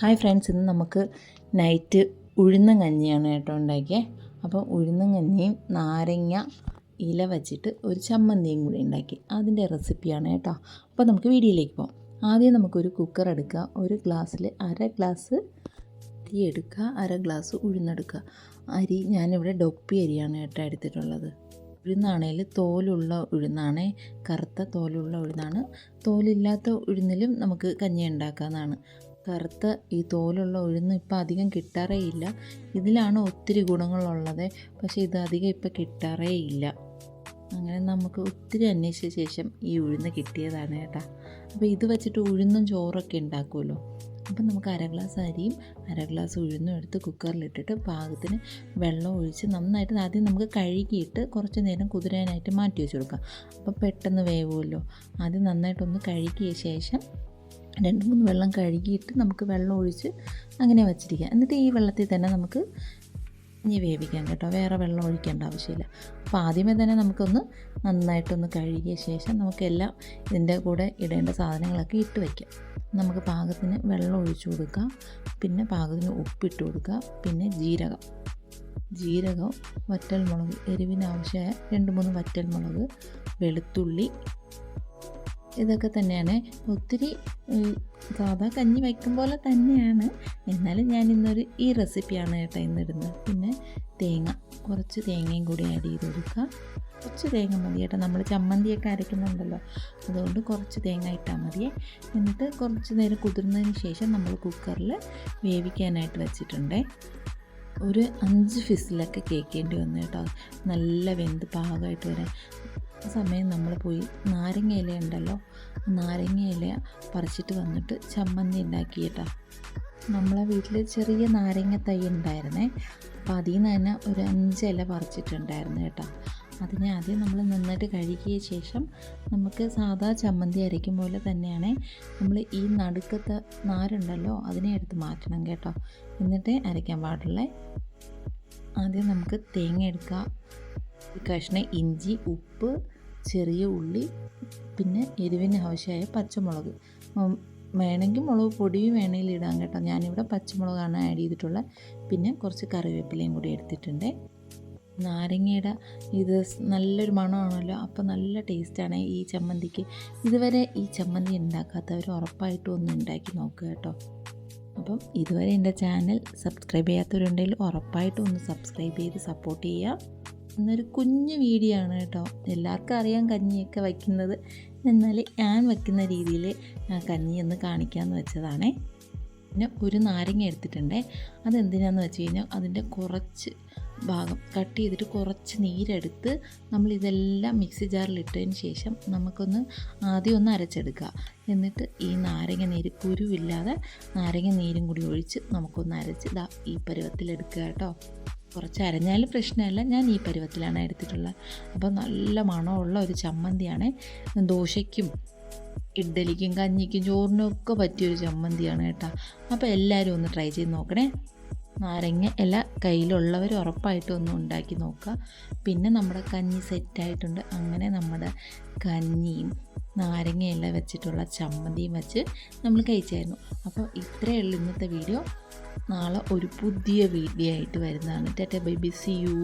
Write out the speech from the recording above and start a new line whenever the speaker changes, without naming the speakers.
Hi friends ഇന്ന് നമുക്ക് night ഉഴുന്ന കഞ്ഞിയാണ് കേട്ടോ ഉണ്ടാക്കിയത് അപ്പോൾ ഉഴുന്ന കഞ്ഞിയും നാരങ്ങ ഇല വച്ചിട്ട് ഒരു ചമ്മന്തിയും കൂടി ഉണ്ടാക്കി. അതിന്റെ റെസിപ്പിയാണ് കേട്ടോ. അപ്പോൾ നമുക്ക് വീഡിയോയിലേക്ക് പോകാം. ആദ്യം നമുക്കൊരു കുക്കർ എടുക്കുക ഒരു ഗ്ലാസ്സിൽ അര ഗ്ലാസ് തീ എടുക്കുക അര ഗ്ലാസ് ഉഴുന്നെടുക്കുക. അരി ഞാനിവിടെ ഡൊപ്പി അരിയാണ് കേട്ടോ എടുത്തിട്ടുള്ളത്. ഉഴുന്നാണേൽ തോലുള്ള ഉഴുന്നാണ് കറുത്ത തോലുള്ള ഉഴുന്നാണ്. തോലില്ലാത്ത ഉഴുന്നിലും നമുക്ക് കഞ്ഞി ഉണ്ടാക്കാവുന്നതാണ്. കറുത്ത ഈ തോലുള്ള ഉഴുന്ന് ഇപ്പം അധികം കിട്ടാറേ ഇല്ല. ഇതിലാണ് ഒത്തിരി ഗുണങ്ങളുള്ളത്. പക്ഷേ ഇത് അധികം ഇപ്പം കിട്ടാറേ ഇല്ല. അങ്ങനെ നമുക്ക് ഒത്തിരി അന്വേഷിച്ച ശേഷം ഈ ഉഴുന്ന് കിട്ടിയതാണ് കേട്ടോ. അപ്പോൾ ഇത് വെച്ചിട്ട് ഉഴുന്നും ചോറൊക്കെ ഉണ്ടാക്കുമല്ലോ. അപ്പം നമുക്ക് അര ഗ്ലാസ് അരിയും അര ഗ്ലാസ് ഉഴുന്നും എടുത്ത് കുക്കറിലിട്ടിട്ട് പാകത്തിന് വെള്ളം ഒഴിച്ച് നന്നായിട്ട് ആദ്യം നമുക്ക് കഴുകിയിട്ട് കുറച്ച് നേരം കുതിരാനായിട്ട് മാറ്റി വെച്ച് കൊടുക്കാം. അപ്പോൾ പെട്ടെന്ന് വേവുമല്ലോ. ആദ്യം നന്നായിട്ടൊന്ന് കഴുകിയ ശേഷം രണ്ട് മൂന്ന് വെള്ളം കഴുകിയിട്ട് നമുക്ക് വെള്ളം ഒഴിച്ച് അങ്ങനെ വച്ചിരിക്കാം. എന്നിട്ട് ഈ വെള്ളത്തിൽ തന്നെ നമുക്ക് ഇനി വേവിക്കാം കേട്ടോ. വേറെ വെള്ളം ഒഴിക്കേണ്ട ആവശ്യമില്ല. അപ്പോൾ ആദ്യമേ തന്നെ നമുക്കൊന്ന് നന്നായിട്ടൊന്ന് കഴുകിയ ശേഷം നമുക്കെല്ലാം ഇതിന്റെ കൂടെ ഇടേണ്ട സാധനങ്ങളൊക്കെ ഇട്ട് വയ്ക്കാം നമുക്ക് പാകത്തിന് വെള്ളം ഒഴിച്ചു കൊടുക്കാം. പിന്നെ പാകത്തിന് ഉപ്പിട്ട് കൊടുക്കുക പിന്നെ ജീരകം. ജീരകം വറ്റൽമുളക് എരിവിന് ആവശ്യമായ രണ്ട് മൂന്ന് വറ്റൽമുളക് വെളുത്തുള്ളി ഇതൊക്കെ തന്നെയാണ്. ഒത്തിരി സാധാ കഞ്ഞി വയ്ക്കും പോലെ തന്നെയാണ്. എന്നാലും ഞാൻ ഇന്നൊരു ഈ റെസിപ്പിയാണ് കേട്ടോ ഇന്നിടുന്നത്. പിന്നെ തേങ്ങ കുറച്ച് തേങ്ങയും കൂടി ആഡ് ചെയ്ത് കൊടുക്കുക. കുറച്ച് തേങ്ങ മതി കേട്ടോ. നമ്മൾ ചമ്മന്തിയൊക്കെ അരയ്ക്കുന്നുണ്ടല്ലോ അതുകൊണ്ട് കുറച്ച് തേങ്ങ ഇട്ടാൽ മതിയേ എന്നിട്ട് കുറച്ച് നേരം കുതിർന്നതിന് ശേഷം നമ്മൾ കുക്കറിൽ വേവിക്കാനായിട്ട് വെച്ചിട്ടുണ്ടേ. ഒരു അഞ്ച് ഫിസിലൊക്കെ കേൾക്കേണ്ടി വന്നു കേട്ടോ. നല്ല വെന്ത് പാകമായിട്ട് വരാൻ. ആ സമയം നമ്മൾ പോയി നാരങ്ങ ഇല ഉണ്ടല്ലോ നാരങ്ങ ഇല പറിച്ചിട്ട് വന്നിട്ട് ചമ്മന്തി ഉണ്ടാക്കി നമ്മളെ വീട്ടിൽ ചെറിയ നാരങ്ങ തൈ ഉണ്ടായിരുന്നേ അപ്പോൾ അതിൽ നിന്ന് തന്നെ ഒരു അഞ്ച് ഇല പറിച്ചിട്ടുണ്ടായിരുന്നു കേട്ടോ. അതിനെ ആദ്യം നമ്മൾ നന്നായിട്ട് കഴുകിയ ശേഷം നമുക്ക് സാധാ ചമ്മന്തി അരയ്ക്കും പോലെ തന്നെയാണ് നമ്മൾ ഈ നടുക്കത്തെ നാരുണ്ടല്ലോ അതിനെ എടുത്ത് മാറ്റണം കേട്ടോ. എന്നിട്ട് അരയ്ക്കാൻ പാടുള്ളേ. ആദ്യം നമുക്ക് തേങ്ങ എടുക്കുക കഷ്ണം ഇഞ്ചി ഉപ്പ് ചെറിയ ഉള്ളി പിന്നെ എരിവിന് ആവശ്യമായ പച്ചമുളക്. വേണമെങ്കിൽ മുളക് പൊടിയും വേണമെങ്കിൽ ഇടാം കേട്ടോ. ഞാനിവിടെ പച്ചമുളകാണ് ആഡ് ചെയ്തിട്ടുള്ളത്. പിന്നെ കുറച്ച് കറിവേപ്പിലയും കൂടി എടുത്തിട്ടുണ്ട്. നാരങ്ങയുടെ ഇത് നല്ലൊരു മണമാണല്ലോ. അപ്പോൾ നല്ല ടേസ്റ്റാണ് ഈ ചമ്മന്തിക്ക്. ഇതുവരെ ഈ ചമ്മന്തി ഉണ്ടാക്കാത്തവർ ഉറപ്പായിട്ടും ഒന്ന് ഉണ്ടാക്കി നോക്കുക കേട്ടോ. അപ്പം ഇതുവരെ എന്റെ ചാനൽ സബ്സ്ക്രൈബ് ചെയ്യാത്തവരുണ്ടെങ്കിൽ ഉറപ്പായിട്ടും ഒന്ന് സബ്സ്ക്രൈബ് ചെയ്ത് സപ്പോർട്ട് ചെയ്യുക. എന്നൊരു കുഞ്ഞു വീഡിയോ ആണ് കേട്ടോ. എല്ലാവർക്കും അറിയാം കഞ്ഞിയൊക്കെ വയ്ക്കുന്നത്. എന്നാൽ ഞാൻ വയ്ക്കുന്ന രീതിയിൽ കഞ്ഞി ഒന്ന് കാണിക്കാമെന്ന് വെച്ചതാണ്. പിന്നെ ഒരു നാരങ്ങ എടുത്തിട്ടുണ്ടേ. അതെന്തിനാന്ന് വെച്ച് കഴിഞ്ഞാൽ അതിന്റെ കുറച്ച് ഭാഗം കട്ട് ചെയ്തിട്ട് കുറച്ച് നീരെടുത്ത് നമ്മൾ ഇതെല്ലാം മിക്സി ജാറിലിട്ടതിന് ശേഷം നമുക്കൊന്ന് ആദ്യം ഒന്ന് അരച്ചെടുക്കുക. എന്നിട്ട് ഈ നാരങ്ങ നീര് കുരുവില്ലാതെ നാരങ്ങ നീരും കൂടി ഒഴിച്ച് നമുക്കൊന്ന് അരച്ച് ഇതാ ഈ പരുവത്തിലെടുക്കുക കേട്ടോ. കുറച്ച് അരഞ്ഞാലും പ്രശ്നമല്ല. ഞാൻ ഈ പരുവത്തിലാണ് എടുത്തിട്ടുള്ളത്. അപ്പോൾ നല്ല മണമുള്ള ഒരു ചമ്മന്തിയാണ്. ദോശയ്ക്കും ഇഡ്ഡലിക്കും കഞ്ഞിക്കും ചോറിനും ഒക്കെ പറ്റിയൊരു ചമ്മന്തിയാണ് കേട്ടോ. അപ്പോൾ എല്ലാവരും ഒന്ന് ട്രൈ ചെയ്ത് നോക്കണേ. നാരങ്ങ ഇല കയ്യിലുള്ളവർ ഉറപ്പായിട്ടും ഒന്ന് ഉണ്ടാക്കി നോക്കുക. പിന്നെ നമ്മുടെ കഞ്ഞി സെറ്റായിട്ടുണ്ട്. അങ്ങനെ നമ്മുടെ കഞ്ഞിയും നാരങ്ങ ഇല വെച്ചിട്ടുള്ള ചമ്മന്തിയും വെച്ച് നമ്മൾ കഴിച്ചായിരുന്നു. അപ്പോൾ ഇത്രയേ ഉള്ളൂ ഇന്നത്തെ വീഡിയോ. നാളെ ഒരു പുതിയ വീഡിയോ ആയിട്ട് വരുന്നതാണ്. Tata bye B. See you